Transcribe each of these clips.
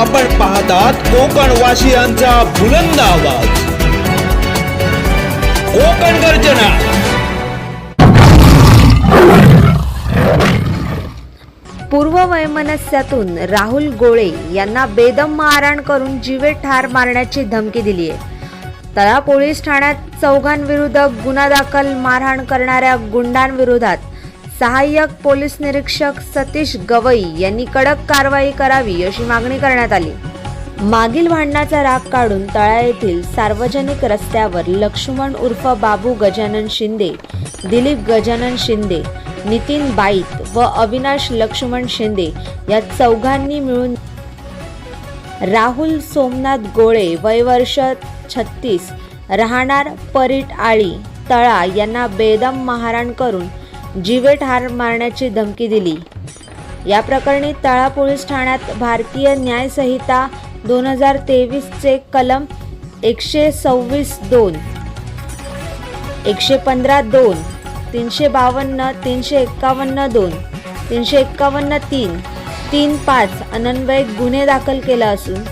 आपण पाहतात कोकण वासियांचा बुलंद आवाज. कोकण गर्जना. पूर्व वैमनस्यातून राहुल गोळे यांना बेदम मारहाण करून जीवे ठार मारण्याची धमकी दिली आहे. तळा पोलीस ठाण्यात चौघांविरुद्ध गुन्हा दाखल मारहाण करणाऱ्या गुंडांविरोधात सहाय्यक पोलीस निरीक्षक सतीश गवई यांनी कडक कारवाई करावी अशी मागणी करण्यात आली. मागील भांडणाचा राग काढून तळा येथील सार्वजनिक रस्त्यावर लक्ष्मण उर्फ बाबू गजानन शिंदे दिलीप गजानन शिंदे नितीन बाईत व अविनाश लक्ष्मण शिंदे या चौघांनी मिळून राहुल सोमनाथ गोळे वयवर्ष छत्तीस राहणार परीट आळी तळा यांना बेदम महाराण करून जीवे ठार मारण्याची धमकी दिली. या प्रकरणी तळा पोलीस ठाण्यात भारतीय न्याय संहिता दोन हजार तेवीसचे कलम एकशे सव्वीस दोन एकशे पंधरा दोन तीनशे बावन्न तीनशे एक्कावन्न दोन तीनशे एक्कावन्न तीन तीन पाच अनन्वयक गुन्हे दाखल केला असून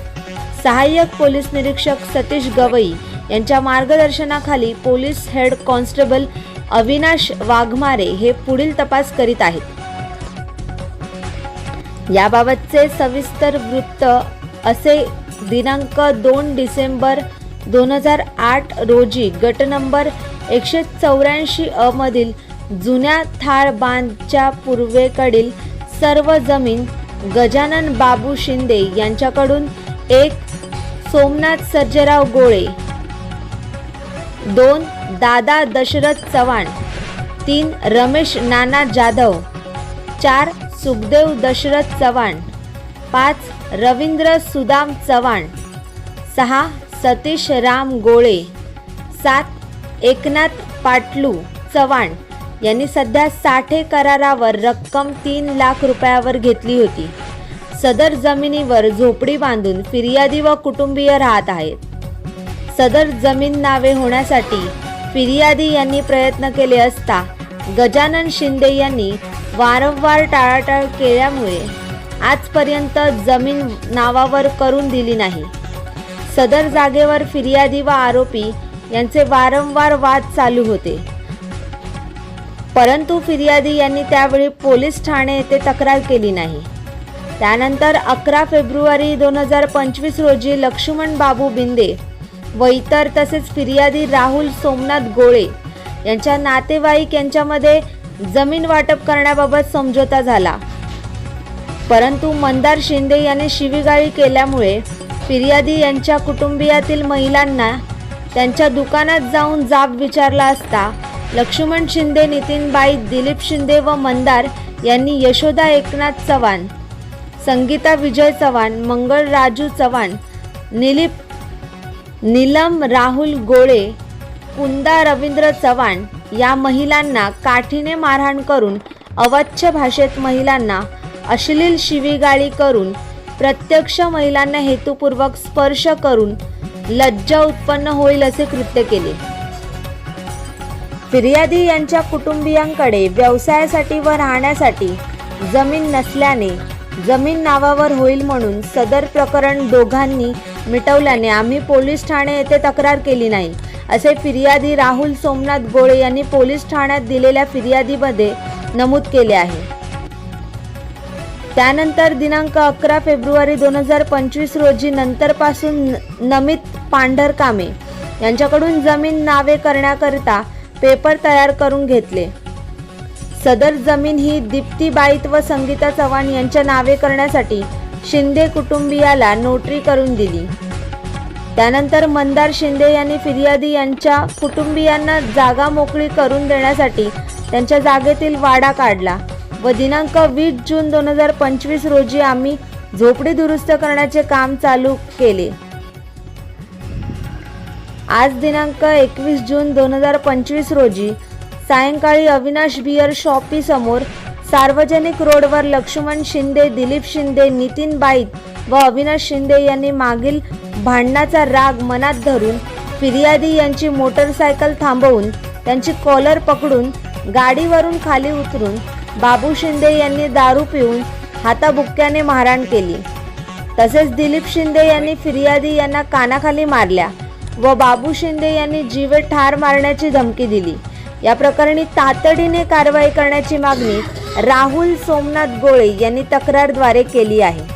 सहाय्यक पोलीस निरीक्षक सतीश गवई यांच्या मार्गदर्शनाखाली police head constable Avinash Waghmare हे पुढील तपास करीत आहेत. याबाबतचे सविस्तर वृत्त असे दिनांक दोन डिसेंबर दोन हजार आठ रोजी गट नंबर एकशे चौऱ्याऐंशी अमधील मधील जुन्या थाळ बांधच्या पूर्वेकडील सर्व जमीन गजानन बाबू शिंदे यांच्याकडून एक सोमनाथ सर्जेराव गोळे दोन दादा दशरथ चव्हाण तीन रमेश नाना जाधव चार सुखदेव दशरथ चव्हाण पाच रवींद्र सुदाम चव्हाण सहा सतीश राम गोळे सात एकनाथ पाटलू चव्हाण यांनी सध्या साठे करारावर रक्कम तीन लाख रुपयावर घेतली होती. सदर जमिनीवर झोपडी बांधून फिर्यादी व कुटुंबीय राहत आहेत. सदर जमीन नावे होण्यासाठी फिर्यादी यांनी प्रयत्न केले असता गजानन शिंदे यांनी वारंवार टाळाटाळ केल्यामुळे आजपर्यंत जमीन नावावर करून दिली नाही. सदर जागेवर फिर्यादी व आरोपी यांचे वारंवार वाद चालू होते. परंतु फिर्यादी यांनी त्यावेळी पोलीस ठाणे येथे तक्रार केली नाही. त्यानंतर अकरा फेब्रुवारी दोन हजार पंचवीस रोजी लक्ष्मण बाबू बिंदे व इतर तसेच फिर्यादी राहुल सोमनाथ गोळे यांच्या नातेवाईक यांच्यामध्ये जमीन वाटप करण्याबाबत समझोता झाला. परंतु मंदार शिंदे यांनी शिवीगाळी केल्यामुळे फिर्यादी यांच्या कुटुंबियातील महिलांना त्यांच्या दुकानात जाऊन जाब विचारला असता लक्ष्मण शिंदे नितीनबाई दिलीप शिंदे व मंदार यांनी यशोदा एकनाथ चव्हाण संगीता विजय चव्हाण मंगळ राजू चव्हाण निलीप नीलम राहुल गोळे कुंदा रवींद्र चव्हाण या महिलांना काठीने मारहाण करून अवच्छ भाषेत महिलांना अश्लील शिवीगाळी करून प्रत्यक्ष महिलांना हेतुपूर्वक स्पर्श करून लज्जा उत्पन्न होईल असे कृत्य केले. फिर्यादी यांच्या कुटुंबियांकडे व्यवसायासाठी व राहण्यासाठी जमीन नसल्याने जमीन नावावर होईल म्हणून सदर प्रकरण दोघांनी मिटवल्याने आम्ही पोलीस ठाणे येथे तक्रार केली नाही. असे फिर्यादी राहुल सोमनाथ गोळे यांनी पोलीस ठाण्यात दिलेल्या फिर्यादीमध्ये नमूद केले आहे. त्यानंतर दिनांक अकरा फेब्रुवारी दोन हजार पंचवीस रोजी नंतरपासून नमित पांढरकामे यांच्याकडून जमीन नावे करण्याकरिता पेपर तयार करून घेतले. सदर जमीन ही दीप्ती बाईत व संगीता चव्हाण यांच्या नावे करण्यासाठी शिंदे कुटुंबियाला नोटरी करून दिली. त्यानंतर मंदार शिंदे यांनी फिर्यादी यांच्या कुटुंबियांना जागा मोकळी करून देण्यासाठी त्यांच्या जागेतील वाडा काढला व दिनांक वीस जून दोन हजार पंचवीस रोजी आम्ही झोपडी दुरुस्त करण्याचे काम चालू केले. आज दिनांक एकवीस जून दोन हजार पंचवीस रोजी सायंकाळी अविनाश बियर शॉपी समोर सार्वजनिक रोडवर लक्ष्मण शिंदे दिलीप शिंदे नितीन बाईत व अविनाश शिंदे यांनी मागील भांडणाचा राग मनात धरून फिर्यादी यांची मोटरसायकल थांबवून त्यांची कॉलर पकडून गाडीवरून खाली उतरून बाबू शिंदे यांनी दारू पिऊन हाताबुक्क्याने मारहाण केली. तसेच दिलीप शिंदे यांनी फिर्यादी यांना कानाखाली मारल्या व बाबू शिंदे यांनी जीवे ठार मारण्याची धमकी दिली. या प्रकरणी तातडीने कारवाई करण्याची मागणी राहुल सोमनाथ गोळे यांनी तक्रारद्वारे केली आहे.